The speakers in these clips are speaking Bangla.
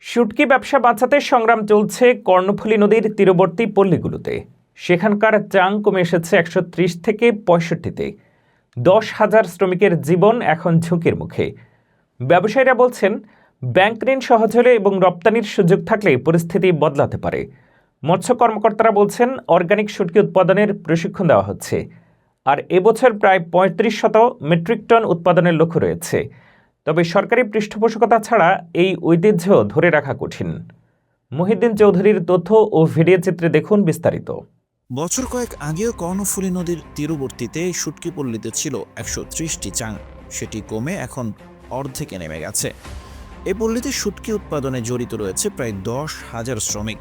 শুটকি ব্যবসা বাঁচাতে সংগ্রাম চলছে কর্ণফুলী নদীর তীরবর্তী পল্লীগুলোতে। সেখানকার চাং কমে এসেছে একশো ত্রিশ থেকে পঁয়ষট্টিতে। দশ হাজার শ্রমিকের জীবন এখন ঝুঁকির মুখে। ব্যবসায়ীরা বলছেন, ব্যাংক ঋণ সহজ হলে এবং রপ্তানির সুযোগ থাকলে পরিস্থিতি বদলাতে পারে। মৎস্য কর্মকর্তারা বলছেন, অর্গানিক শুটকি উৎপাদনের প্রশিক্ষণ দেওয়া হচ্ছে। আর এবছর প্রায় পঁয়ত্রিশ শত মেট্রিক টন উৎপাদনের লক্ষ্য রয়েছে। তবে সরকারি পৃষ্ঠপোষকতা ছাড়া এই ঐতিহ্য ধরে রাখা কঠিন। মহিউদ্দিন চৌধুরীর তথ্য ও ভিডিও চিত্রে দেখুন বিস্তারিত। বছর কয়েক আগেও কর্ণফুলী নদীর তীরবর্তীতে শুটকি পল্লীতে ছিল একশো ত্রিশটি চাং। সেটি কমে এখন অর্ধেকে নেমে গেছে। এ পল্লীতে শুটকি উৎপাদনে জড়িত রয়েছে প্রায় দশ হাজার শ্রমিক।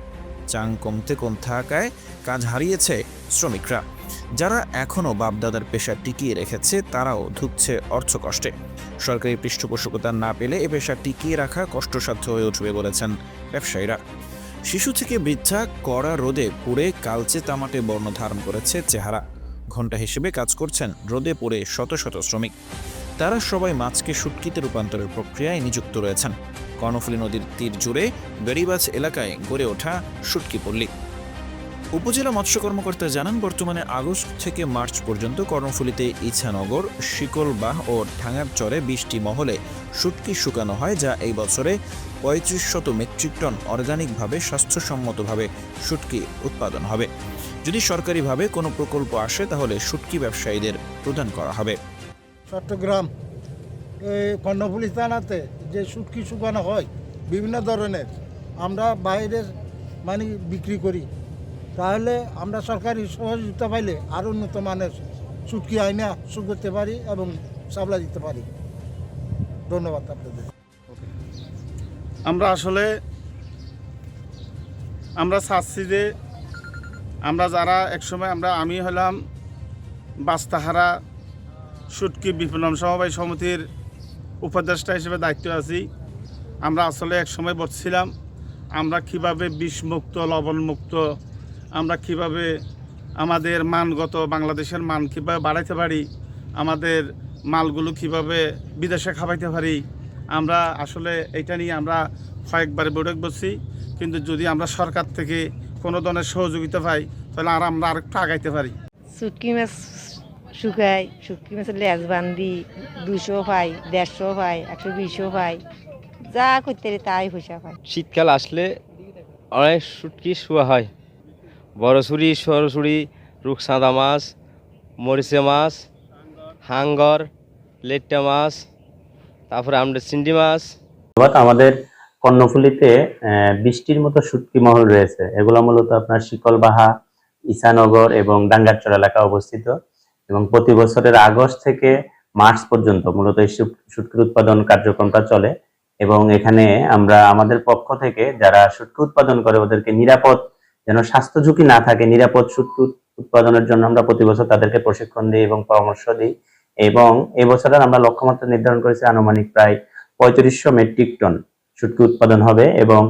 চাং কমতে কম থাকায় কাজ হারিয়েছে শ্রমিকরা। যারা এখনও বাপদাদার পেশা টিকিয়ে রেখেছে, তারাও ধুকছে অর্থকষ্টে। সরকারি পৃষ্ঠপোষকতা না পেলে এ পেশা টিকিয়ে রাখা কষ্টসাধ্য হয়ে উঠবে বলেছেন ব্যবসায়ীরা। শিশু থেকে বৃদ্ধা কড়া রোদে পুড়ে কালচে তামাটে বর্ণ ধারণ করেছে চেহারা। ঘণ্টা হিসেবে কাজ করছেন রোদে পুড়ে শত শত শ্রমিক। তারা সবাই মাছকে শুটকিতে রূপান্তরের প্রক্রিয়ায় নিযুক্ত রয়েছেন। কর্ণফুলী নদীর তীর জুড়ে বেড়িবাজ এলাকায় গড়ে ওঠা শুটকি পল্লী উপজেলা মৎস্য কর্মকর্তা জানান, বর্তমানে আগস্ট থেকে মার্চ পর্যন্ত কর্ণফুলীতে ইছানগর, শিকলবাহ ও ঠাঙ্গার চরে বৃষ্টি মহলে শুটকি শুকানো হয়, যা এই বছরে পঁয়ত্রিশ শত মেট্রিক টন অর্গানিকভাবে স্বাস্থ্যসম্মতভাবে শুটকি উৎপাদন হবে। যদি সরকারিভাবে কোনো প্রকল্প আসে, তাহলে শুটকি ব্যবসায়ীদের প্রদান করা হবে। চট্টগ্রাম কর্ণফুলি থানাতে যে শুটকি শুকানো হয়, বিভিন্ন ধরনের, আমরা বাইরের মানে বিক্রি করি। তাহলে আমরা সরকারি সহযোগিতা পাইলে আরও উন্নত মানের শুটকি আইনা শুকোতে পারি এবং সাপ্লাই দিতে পারি। ধন্যবাদ আপনাদের। আমরা আসলে আমরা চাচ্ছি যে আমরা যারা একসময় আমরা আমি হলাম বাস্তাহারা সুটকি বিপণন সমবায় সমিতির উপদেষ্টা হিসেবে দায়িত্ব আছি। আমরা আসলে একসময় বলছিলাম, আমরা কীভাবে বিষমুক্ত, লবণমুক্ত আমরা কীভাবে আমাদের মানগত বাংলাদেশের মান কীভাবে বাড়াইতে পারি আমাদের মালগুলো কীভাবে বিদেশে খাওয়াইতে পারি আমরা আসলে এটা নিয়ে আমরা কয়েকবার বৈঠক বসছি। কিন্তু যদি আমরা সরকার থেকে কোনো ধরনের সহযোগিতা পাই তাহলে আর আমরা আরেকটু আগাইতে পারি। শুটকি মাছ শুকাই শুটকি মাছের লেজ বান্ধি দুশো পাই দেড়শো পাই একশো বিশও পাই যা করতে পারি তাই পয়সা পাই। শীতকাল আসলে অনেক শুটকি শোয়া হয়। বড় ছুরি সরু ছুরি রূপসাঁদা মাছ মরিচে মাছ, হাঙ্গর, লেট্টা মাছ, তারপরে আমাদের চিংড়ি মাছ। আমাদের কর্ণফুলীতে বৃষ্টির মতো শুটকি মহল রয়েছে। এগুলো মূলত আপনার শিকলবাহা, ঈশানগর এবং ডাঙ্গারচর এলাকা অবস্থিত এবং প্রতি বছরের আগস্ট থেকে মার্চ পর্যন্ত মূলত এই শুটকির উৎপাদন কার্যক্রমটা চলে এবং এখানে আমরা, আমাদের পক্ষ থেকে যারা শুটকি উৎপাদন করে ওদেরকে নিরাপদ যেন স্বাস্থ্য ঝুঁকি না থাকে, নিরাপদ শুটকি উৎপাদনের জন্য আমরা প্রতি বছর তাদেরকে প্রশিক্ষণ দিই এবং পরামর্শ দিই। এবং এবছরের আমরা লক্ষ্যমাত্রা নির্ধারণ করেছি আনুমানিক প্রায় পঁয়ত্রিশশো মেট্রিক টন শুটকি উৎপাদন হবে এবং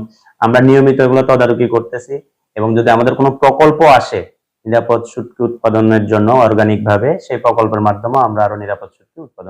আমরা নিয়মিত এগুলো তদারকি করতেছি। এবং যদি আমাদের কোনো প্রকল্প আসে নিরাপদ শুটকি উৎপাদনের জন্য অর্গানিক ভাবে, সেই প্রকল্পের মাধ্যমে আমরা আরও নিরাপদ শুটকি উৎপাদন